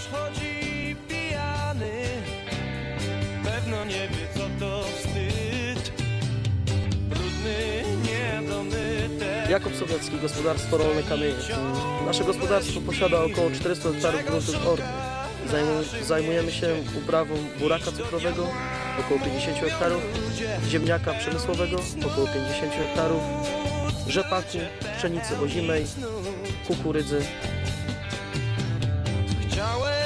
wciąż chodzi pijany. Pewno nie wie co to wstyd. Brudny, niedomyty Jakub Sowiecki, gospodarstwo rolne kamienie. Nasze gospodarstwo posiada około 400 hektarów gruntów ornych zajmujemy się uprawą buraka cukrowego, około 50 hektarów, ziemniaka przemysłowego, około 50 hektarów, rzepaku, pszenicy ozimej, kukurydzy, Shall we?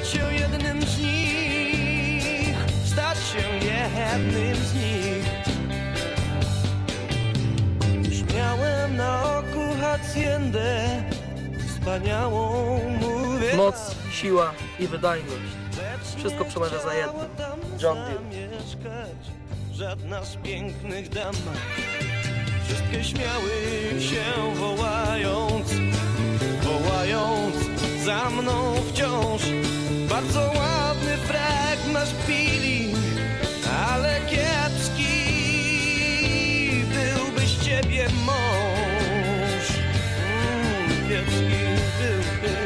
Stać się jednym z nich, stać się jednym z nich. Już miałem na oku haciendę, wspaniałą mówię. Moc, siła i wydajność. Wszystko przemawia za jednym. John Deere. Mieszkać, żadna z pięknych dam. Wszystkie śmiały się wołając, wołając za mną wciąż. Bardzo ładny frak masz pili, ale kiepski byłby z ciebie mąż. Mm, kiepski byłby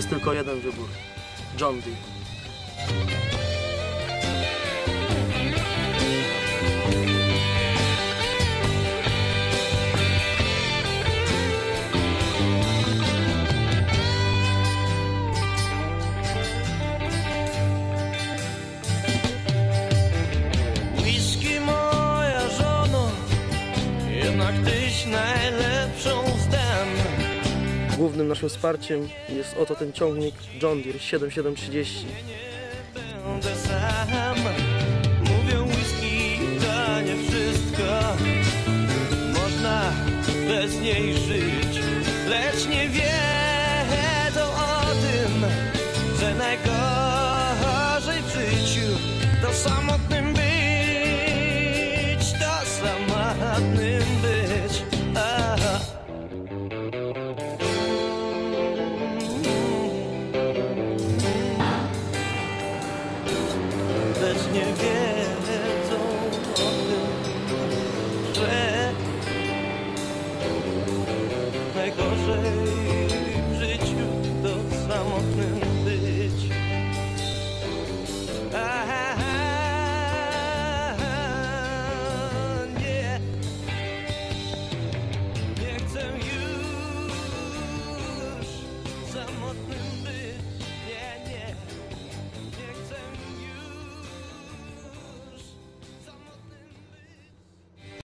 Jest tylko jeden wybór. John Deere. Whisky moja żono, jednak tyś najlepszą. Głównym naszym wsparciem jest oto ten ciągnik John Deere 7730.